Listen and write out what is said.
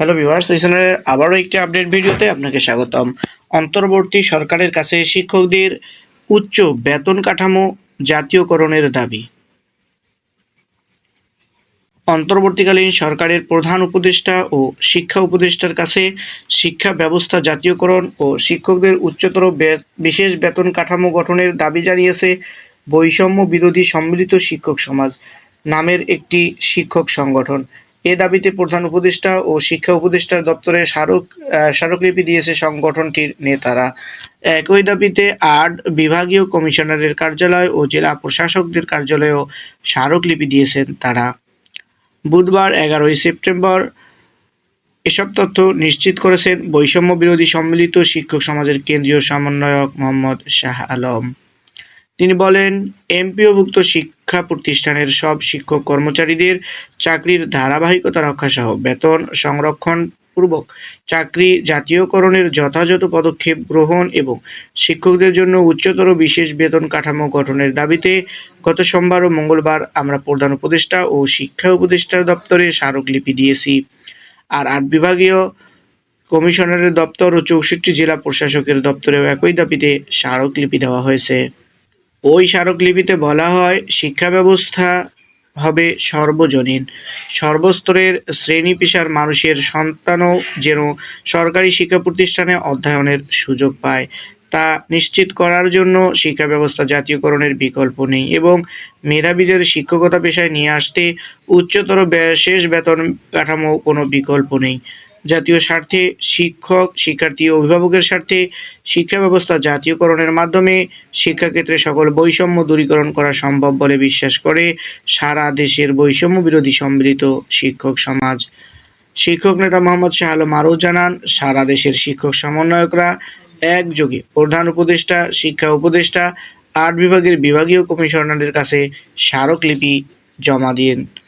Hello viewers চ্যানেলের আবারও একটি আপডেট ভিডিওতে আপনাকে স্বাগতম। অন্তর্বর্তী সরকারের কাছে শিক্ষকদের উচ্চ বেতন কাঠামো জাতীয়করণের দাবি। অন্তর্বর্তীকালীন সরকারের প্রধান উপদেষ্টা ও শিক্ষা উপদেষ্টার কাছে শিক্ষা ব্যবস্থা জাতীয়করণ ও শিক্ষকদের উচ্চতর বিশেষ বেতন কাঠামো গঠনের দাবি জানিয়েছে বৈষম্য বিরোধী সম্মিলিত শিক্ষক সমাজ নামের একটি শিক্ষক সংগঠন। এ দাবিতে প্রধান উপদেষ্টা ও শিক্ষা উপদেষ্টার দপ্তরে স্মারক স্মারকলিপি দিয়েছে সংগঠনটির নেতারা। একই দাবিতে আট বিভাগীয় কমিশনারের কার্যালয় ও জেলা প্রশাসকদের কার্যালয়েও স্মারকলিপি দিয়েছেন তারা। বুধবার এগারোই সেপ্টেম্বর এসব তথ্য নিশ্চিত করেছেন বৈষম্য বিরোধী সম্মিলিত শিক্ষক সমাজের কেন্দ্রীয় সমন্বয়ক মোহাম্মদ শাহ আলম। তিনি বলেন, এমপিওভুক্ত শিক্ষা প্রতিষ্ঠানের সব শিক্ষক কর্মচারীদের চাকরির ধারাবাহিকতা রক্ষাসহ বেতন সংরক্ষণ পূর্বক চাকরি জাতীয়করণের যথাযথ পদক্ষেপ গ্রহণ এবং শিক্ষকদের জন্য উচ্চতর বিশেষ বেতন কাঠামো গঠনের দাবিতে গত সোমবার ও মঙ্গলবার আমরা প্রধান উপদেষ্টা ও শিক্ষা উপদেষ্টার দপ্তরে স্মারকলিপি দিয়েছি। আর আট বিভাগীয় কমিশনারের দপ্তর ও চৌষট্টি জেলা প্রশাসকের দপ্তরেও একই দাবিতে স্মারকলিপি দেওয়া হয়েছে। ওই স্মারকলিপিতে বলা হয় শিক্ষা ব্যবস্থা হবে সর্বজনীন। সর্বস্তরের শ্রেণি পেশার মানুষের সন্তানও যেন সরকারি শিক্ষা প্রতিষ্ঠানে অধ্যয়নের সুযোগ পায়। তা নিশ্চিত করার জন্য শিক্ষা ব্যবস্থা জাতীয়করণের বিকল্প নেই এবং মেধাবীদের শিক্ষকতা পেশায় নিয়ে আসতে উচ্চতর শেষ বেতন কাঠামো কোনো বিকল্প নেই। জাতীয় স্বার্থে শিক্ষক, শিক্ষার্থী অভিভাবকের স্বার্থে শিক্ষা ব্যবস্থা জাতীয়করণের মাধ্যমে শিক্ষাক্ষেত্রে সকল বৈষম্য দূরীকরণ করা সম্ভব বলে বিশ্বাস করে সারা দেশের বৈষম্য বিরোধী সম্মিলিত শিক্ষক সমাজ। শিক্ষক নেতা মোহাম্মদ শাহ আলম আরও জানান, সারা দেশের শিক্ষক সমন্বয়করা একযোগে প্রধান উপদেষ্টা, শিক্ষা উপদেষ্টা, আট বিভাগের বিভাগীয় কমিশনারের কাছে স্মারকলিপি জমা দিন